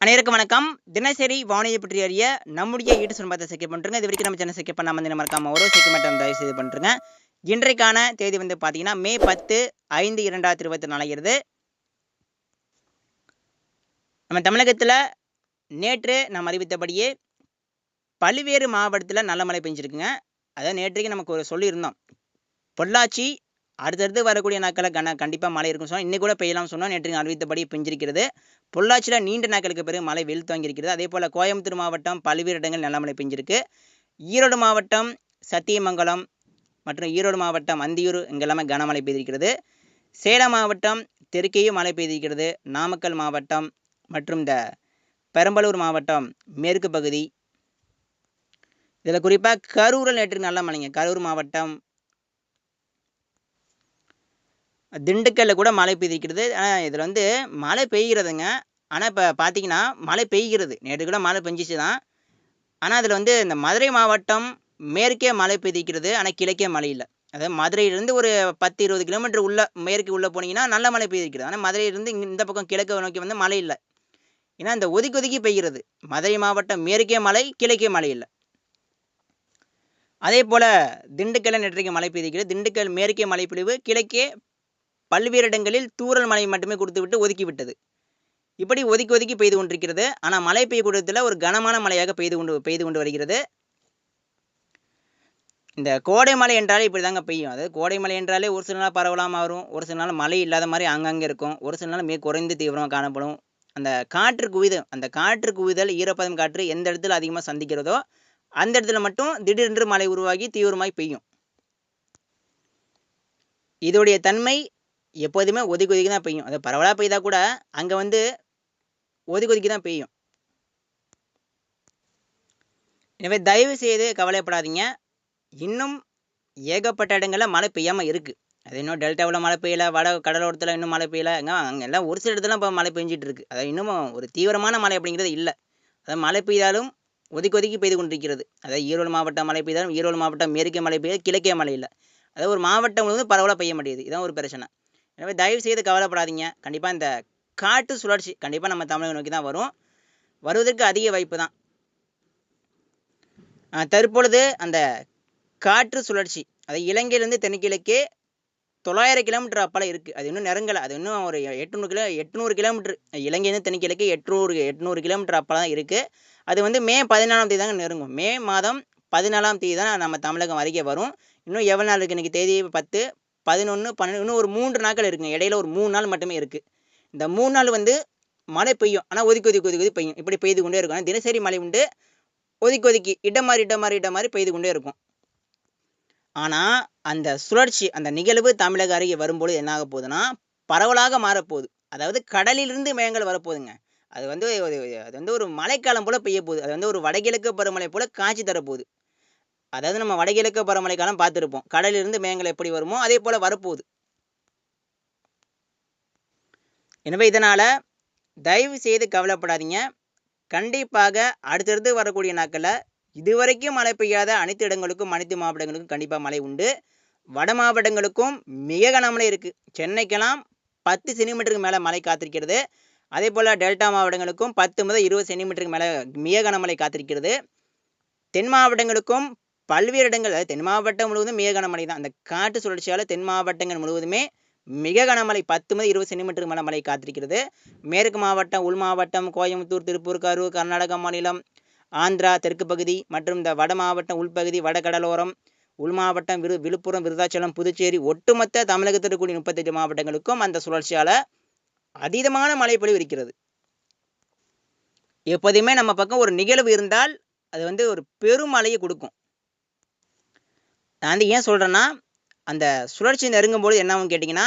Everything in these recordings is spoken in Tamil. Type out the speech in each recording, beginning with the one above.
அனைவருக்கும் வணக்கம். தினசரி வானிலை பற்றி அறிய நம்முடைய யூடியூப் சம்பளத்தை செக் பண்ணுறங்க இது வரைக்கும் நம்ம சேனல் செக் பண்ணாமல் வந்து மறக்காம ஒரு செக் மட்டும் தயவு செய்து பண்ணுறங்க இன்றைக்கான தேதி வந்து பார்த்தீங்கன்னா மே பத்து ஐந்து இரண்டாயிரத்தி இருபத்தி நாலாகிறது நம்ம தமிழகத்தில் நேற்று நாம் அறிவித்தபடியே பல்வேறு மாவட்டத்தில் நல்ல மழை பெஞ்சிருக்குங்க. அதான் நேற்றைக்கு நமக்கு ஒரு சொல்லியிருந்தோம். பொள்ளாச்சி அடுத்தடுத்து வரக்கூடிய நாட்களில் கன கண்டிப்பாக மழை இருக்கும். சொன்னால் இன்னைக்கு கூட பெய்யலாம் சொன்னால் நேற்று அறிவித்தபடி பெஞ்சிருக்கிறது. பொள்ளாச்சியில் நீண்ட நாட்களுக்கு பிறகு மழை வெளுத்து வாங்கியிருக்கிறது அதே போல் கோயம்புத்தூர் மாவட்டம் பல்வேறு இடங்கள் நல்ல மழை பெஞ்சிருக்கு. ஈரோடு மாவட்டம் சத்தியமங்கலம் மற்றும் ஈரோடு மாவட்டம் அந்தியூர் இங்கெல்லாமே கனமழை பெய்திருக்கிறது. சேலம் மாவட்டம் தெற்கேயும் மழை பெய்திருக்கிறது. நாமக்கல் மாவட்டம் மற்றும் இந்த பெரம்பலூர் மாவட்டம் மேற்கு பகுதி. இதில் குறிப்பாக கரூரில் நேற்று நல்ல மழைங்க. கரூர் மாவட்டம் திண்டுக்கல்ல கூட மழை பெய்திருக்கிறது. ஆனால் இதில் வந்து மழை பெய்கிறதுங்க. ஆனால் இப்போ பார்த்தீங்கன்னா மழை பெய்கிறது. நேற்று கூட மழை பெஞ்சிச்சு தான் ஆனால் அதில் வந்து இந்த மதுரை மாவட்டம் மேற்கே மழை பெய்திருக்கிறது. ஆனால் கிழக்கே மழை இல்லை. அதாவது மதுரையிலேருந்து ஒரு பத்து இருபது கிலோமீட்டர் உள்ளே மேற்கு உள்ளே போனீங்கன்னா நல்ல மழை பெய்திருக்கிறது. ஆனால் மதுரையிலேருந்து இங்கே இந்த பக்கம் கிழக்கு நோக்கி வந்து மழை இல்லை. ஏன்னா இந்த ஒதுக்கி ஒதுக்கி பெய்கிறது. மதுரை மாவட்டம் மேற்கே மழை கிழக்கே மழை இல்லை. அதே போல் திண்டுக்கல்ல நேற்றைக்கு மழை பெய்திருக்கிறது. திண்டுக்கல் மேற்கே மழை பிழிவு கிழக்கே பல்வேறு இடங்களில் தூரல் மழை மட்டுமே கொடுத்துவிட்டு ஒதுக்கி விட்டது இப்படி ஒதுக்கி ஒதுக்கி பெய்து கொண்டிருக்கிறது. ஆனால் மழை பெய்யக்கூடியதில் ஒரு கனமான மழையாக பெய்து கொண்டு பெய்து கொண்டு வருகிறது. இந்த கோடை மழை என்றாலே இப்படி தாங்க பெய்யும். அதாவது கோடை மழை என்றாலே ஒரு சில நாள் பரவலாக மாறும். ஒரு சில நாள் மழை இல்லாத மாதிரி அங்கங்கே இருக்கும். ஒரு சில நாள் மிக குறைந்து தீவிரமாக காணப்படும். அந்த காற்று குவிதல் அந்த காற்று குவிதல் ஈரப்பதம் காற்று எந்த இடத்துல அதிகமாக சந்திக்கிறதோ அந்த இடத்துல மட்டும் திடீரென்று மழை உருவாகி தீவிரமாய் பெய்யும். இதோடைய தன்மை எப்போதுமே ஒதுக்கி ஒதுக்கி தான் பெய்யும். அது பரவலாக பெய்தா கூட அங்கே வந்து ஒதுக்கி ஒதுக்கி தான் பெய்யும். எனவே தயவு செய்து கவலைப்படாதீங்க. இன்னும் ஏகப்பட்ட இடங்களில் மழை பெய்யாமல் இருக்குது அது இன்னும் டெல்டாவில் மழை பெய்யல வட கடலோரத்தில் இன்னும் மழை பெய்யல அங்கே அங்கே எல்லாம் ஒரு சில இடத்துல இப்போ மழை பெஞ்சிட்டு இருக்கு. அது இன்னும் ஒரு தீவிரமான மழை அப்படிங்கிறது இல்லை. அதாவது மழை பெய்தாலும் ஒதுக்கி ஒதுக்கி பெய்து கொண்டிருக்கிறது. அதாவது ஈரோடு மாவட்டம் மழை பெய்தாலும் ஈரோடு மாவட்டம் மேற்கே மழை பெய்யாது கிழக்கே மழை இல்லை. அதாவது ஒரு மாவட்டம் முழுவதும் பரவலாக பெய்ய மாட்டேங்குது. இதான் ஒரு பிரச்சனை. எனவே தயவு செய்து கவலைப்படாதீங்க. கண்டிப்பாக இந்த காட்டு சுழற்சி கண்டிப்பாக நம்ம தமிழகம் நோக்கி தான் வரும். வருவதற்கு அதிக வாய்ப்பு தான். தற்பொழுது அந்த காற்று சுழற்சி அது இலங்கையிலேருந்து தென்கிழக்கே தொள்ளாயிரம் கிலோமீட்டர் அப்பால் இருக்குது அது இன்னும் நெருங்கலை. அது இன்னும் ஒரு எட்நூறு கிலோ எட்நூறு கிலோமீட்டர். இலங்கையிலேருந்து தென்கிழக்கு எட்நூறு எட்நூறு கிலோமீட்டர் அப்பால் தான் இருக்குது அது வந்து மே பதினாலாம் தேதி தாங்க நெருங்கும். மே மாதம் பதினாலாம் தேதி தான் நம்ம தமிழகம் அருகே வரும். இன்னும் எவ்வளோ நாள் இருக்குது இன்றைக்கி தேதி பத்து பதினொன்று பன்னெண்டு இன்னும் ஒரு மூன்று நாட்கள் இருக்குங்க. இடையில ஒரு மூணு நாள் மட்டுமே இருக்குது இந்த மூணு நாள் வந்து மழை பெய்யும். ஆனால் ஒதுக்கி ஒதுக்கி ஒதுக்கி பெய்யும். இப்படி பெய்து கொண்டே இருக்கும். ஆனால் தினசரி மழை உண்டு. ஒதுக்கி ஒதுக்கி இடம் மாறி இடம் மாறி இடம் மாறி பெய்து கொண்டே இருக்கும். ஆனால் அந்த சுழற்சி அந்த நிகழ்வு தமிழக அருகே வரும்பொழுது என்ன ஆக போகுதுன்னா பரவலாக மாறப்போகுது. அதாவது கடலிலிருந்து மேகங்கள் வரப்போகுதுங்க. அது வந்து அது வந்து ஒரு மழைக்காலம் போல பெய்ய போகுது. அது வந்து ஒரு வடகிழக்கு பருவமழை போல காட்சி தரப்போகுது. அதாவது நம்ம வடகிழக்கு பருவமழை காலம் பார்த்துருப்போம். கடலிலிருந்து மேகங்கள் எப்படி வருமோ அதே போல வரப்போகுது. எனவே இதனால தயவு செய்து கவலைப்படாதீங்க. கண்டிப்பாக அடுத்தடுத்து வரக்கூடிய நாட்களில் இதுவரைக்கும் மழை பெய்யாத அனைத்து இடங்களுக்கும் அனைத்து மாவட்டங்களுக்கும் கண்டிப்பாக மழை உண்டு. வட மாவட்டங்களுக்கும் மிக கனமழை இருக்குது சென்னைக்கெல்லாம் பத்து சென்டிமீட்டருக்கு மேலே மழை காத்திருக்கிறது. அதே போல் டெல்டா மாவட்டங்களுக்கும் பத்து முதல் இருபது சென்டிமீட்டருக்கு மேலே மிக கனமழை காத்திருக்கிறது. தென் மாவட்டங்களுக்கும் பல்வேறு இடங்கள் அதாவது தென் மாவட்டம் முழுவதும் மிக கனமழை தான். அந்த காட்டு சுழற்சியால் தென் மாவட்டங்கள் முழுவதுமே மிக கனமழை பத்து முதல் இருபது சென்டிமீட்டருக்கு மேலே மழை காத்திருக்கிறது. மேற்கு மாவட்டம் உள் மாவட்டம் கோயம்புத்தூர் திருப்பூர் கரூர் கர்நாடக மாநிலம் ஆந்திரா தெற்கு பகுதி மற்றும் இந்த வட மாவட்டம் உள்பகுதி வடகடலோரம் உள் மாவட்டம் விரு விழுப்புரம் விருதாச்சலம் புதுச்சேரி ஒட்டுமொத்த தமிழகத்தில் கூடிய முப்பத்தெட்டு மாவட்டங்களுக்கும் அந்த சுழற்சியால் அதீதமான மழைப்பொழிவு இருக்கிறது. எப்போதுமே நம்ம பக்கம் ஒரு நிகழ்வு இருந்தால் அது வந்து ஒரு பெரும் மழையை கொடுக்கும். நான் வந்து ஏன் சொல்கிறேன்னா அந்த சுழற்சி நெருங்கும் பொழுது என்ன கேட்டிங்கன்னா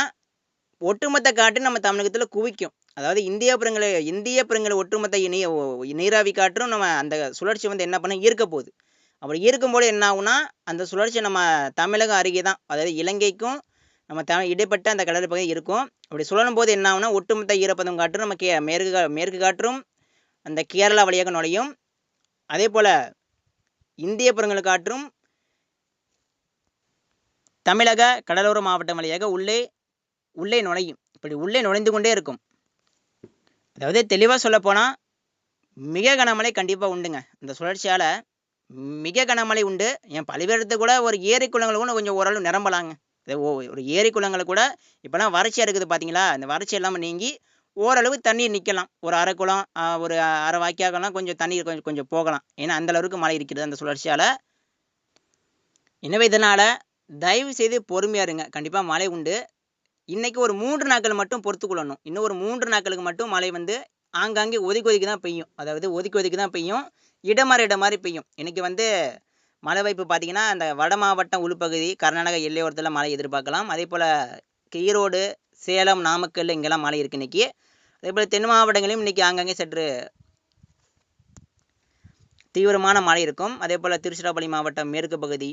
ஒட்டுமொத்த காற்று நம்ம தமிழகத்தில் குவிக்கும். அதாவது இந்திய பெருங்கலை இந்திய பெருங்கலை ஒட்டுமொத்த நீ நீராவி காற்றும் நம்ம அந்த சுழற்சி வந்து என்ன பண்ண ஈர்க்க போகுது. அப்படி ஈர்க்கும்போது என்ன ஆகும்னா அந்த சுழற்சி நம்ம தமிழகம் அருகே தான். அதாவது இலங்கைக்கும் நம்ம த இடைப்பட்ட அந்த கடல் பகுதி இருக்கும். அப்படி சுழலும் போது என்ன ஆகும்னா ஒட்டுமொத்த ஈரப்பதம் காற்றும் நம்ம கே மேற்கு கா- மேற்கு காற்றும் அந்த கேரளா வழியாக நுழையும். அதே போல் இந்திய பெருங்கல் காற்றும் தமிழக கடலோர மாவட்டம் வழியாக உள்ளே உள்ளே நுழையும். இப்படி உள்ளே நுழைந்து கொண்டே இருக்கும். அதாவது தெளிவாக சொல்லப்போனால் மிக கனமழை கண்டிப்பாக உண்டுங்க. இந்த சுழற்சியால் மிக கனமழை உண்டு. என் பல்வேறு கூட ஒரு ஏரி குளங்கள் கூட கொஞ்சம் ஓரளவு நிரம்பலாங்க. ஓ ஒரு ஏரி குளங்களை கூட இப்போலாம் வறட்சியாக இருக்குது பார்த்தீங்களா இந்த வறட்சி இல்லாமல் நீங்கி ஓரளவு தண்ணீர் நிற்கலாம் ஒரு அரை குளம் ஒரு அரை வாக்கியாகலாம் கொஞ்சம் தண்ணீர் கொஞ்சம் கொஞ்சம் போகலாம். ஏன்னா அந்த அளவுக்கு மழை இருக்கிறது அந்த சுழற்சியால். எனவே இதனால் தயவு செய்து பொறுமையாக இருங்க. கண்டிப்பாக மழை உண்டு. இன்னைக்கு ஒரு மூன்று நாட்கள் மட்டும் பொறுத்துக்கொள்ளணும். இன்னும் ஒரு மூன்று நாட்களுக்கு மட்டும் மழை வந்து ஆங்காங்கே ஒதுக்கி ஒதுக்கி தான் பெய்யும். அதாவது ஒதுக்கி ஒதுக்கி தான் பெய்யும். இடமாறி இடமாறி பெய்யும். இன்னைக்கு வந்து மழை வாய்ப்பு பார்த்தீங்கன்னா அந்த வட மாவட்டம் உள்பகுதி கர்நாடக எல்லையோரத்தில் மழை எதிர்பார்க்கலாம். அதே போல் ஈரோடு சேலம் நாமக்கல் இங்கெல்லாம் மழை இருக்குது இன்னைக்கு. அதே போல் தென் மாவட்டங்களிலும் இன்னைக்கு ஆங்காங்கே சற்று தீவிரமான மழை இருக்கும். அதே போல் திருச்சிராப்பள்ளி மாவட்டம் மேற்கு பகுதி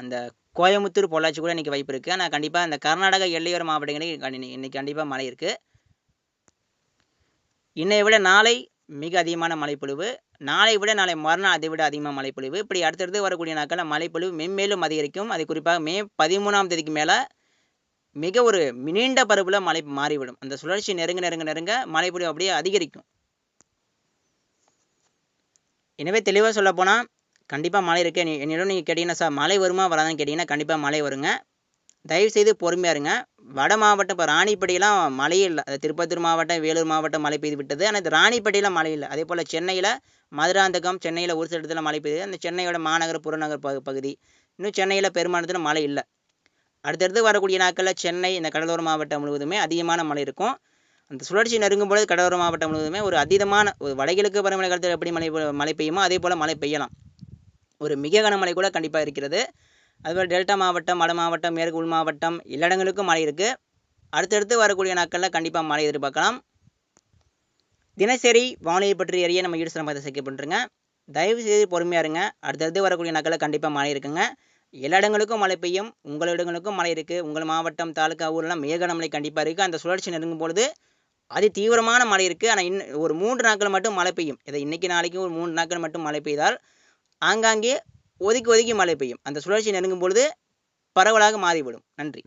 அந்த கோயம்புத்தூர் கோயமுத்தூர் பொள்ளாச்சி கூட இன்றைக்கி வாய்ப்பு இருக்குது ஆனால் கண்டிப்பாக இந்த கர்நாடக எல்லையோர மாவட்டங்களில் இன்றைக்கி இன்னைக்கு கண்டிப்பாக மழை இருக்குது இன்னைய விட நாளை மிக அதிகமான மழைப்பொழிவு. நாளை விட நாளை மறுநாள் அதை விட அதிகமாக மழைப்பொழிவு. இப்படி அடுத்தடுத்து வரக்கூடிய நாட்களில் மழைப்பொழிவு மென்மேலும் அதிகரிக்கும். அது குறிப்பாக மே பதிமூணாம் தேதிக்கு மேலே மிக ஒரு நீண்ட பருவில் மழை மாறிவிடும். அந்த சுழற்சி நெருங்க நெருங்க நெருங்க மழைப்பொழிவு அப்படியே அதிகரிக்கும். எனவே தெளிவாக சொல்ல போனால் கண்டிப்பாக மழை இருக்குது நீ- என்னிடம் நீங்கள் கேட்டிங்கன்னா சார் மழை வருமா வராதான்னு கேட்டிங்கன்னா கண்டிப்பாக மழை வருங்க. தயவு செய்து பொறுமையாக இருங்க. வட மாவட்டம் இப்போ ராணிப்பட்டியெலாம் மழையே இல்லை. அது திருப்பத்தூர் மாவட்டம் வேலூர் மாவட்டம் மழை பெய்து விட்டது. ஆனால் இது ராணிப்பட்டியில் மழை இல்லை. அதே போல் சென்னையில் மதுராந்தகம் சென்னையில் ஒரு சில இடத்துல மழை பெய்யுது அந்த சென்னையோட மாநகர புறநகர் பகு பகுதி. இன்னும் சென்னையில் பெரும்பாலத்தில் மழை இல்லை. அடுத்தடுத்து வரக்கூடிய நாட்களில் சென்னை இந்த கடலோர மாவட்டம் முழுவதுமே அதிகமான மழை இருக்கும். அந்த சுழற்சி நெருங்கும் பொழுது கடலோர மாவட்டம் முழுவதுமே ஒரு அதீதமான ஒரு வடகிழக்கு பருவமழை காலத்தில் எப்படி மழை மழை பெய்யுமோ அதே போல் மழை பெய்யலாம். ஒரு மிக கனமழை கூட கண்டிப்பாக இருக்கிறது. அதுபோல் டெல்டா மாவட்டம் வட மாவட்டம் மேற்கு உள் மாவட்டம் எல்லா இடங்களுக்கும் மழை இருக்குது அடுத்தடுத்து வரக்கூடிய நாட்களில் கண்டிப்பாக மழை எதிர்பார்க்கலாம். தினசரி வானிலை பற்றி அறிய நம்ம ஈடு சேர்க்க செய்யப்பட்டுருங்க தயவு செய்து பொறுமையாக இருங்க. அடுத்தடுத்து வரக்கூடிய நாட்களில் கண்டிப்பாக மழை இருக்குங்க. எல்லா இடங்களுக்கும் மழை பெய்யும். உங்கள் இடங்களுக்கும் மழை இருக்குது உங்கள் மாவட்டம் தாலுக்கா ஊர்லாம் மிக கனமழை கண்டிப்பாக இருக்குது அந்த சுழற்சி நெருங்கும் பொழுது அதி தீவிரமான மழை இருக்குது ஆனால் இன்னும் ஒரு மூன்று நாட்கள் மட்டும் மழை பெய்யும். இதை இன்றைக்கி நாளைக்கு ஒரு மூன்று நாட்கள் மட்டும் மழை பெய்தால் ஆங்காங்கே ஒதுக்கி ஒதுக்கி மழை பெய்யும். அந்த சுழற்சி நெருங்கும் பொழுது பரவலாக மாறிவிடும். நன்றி.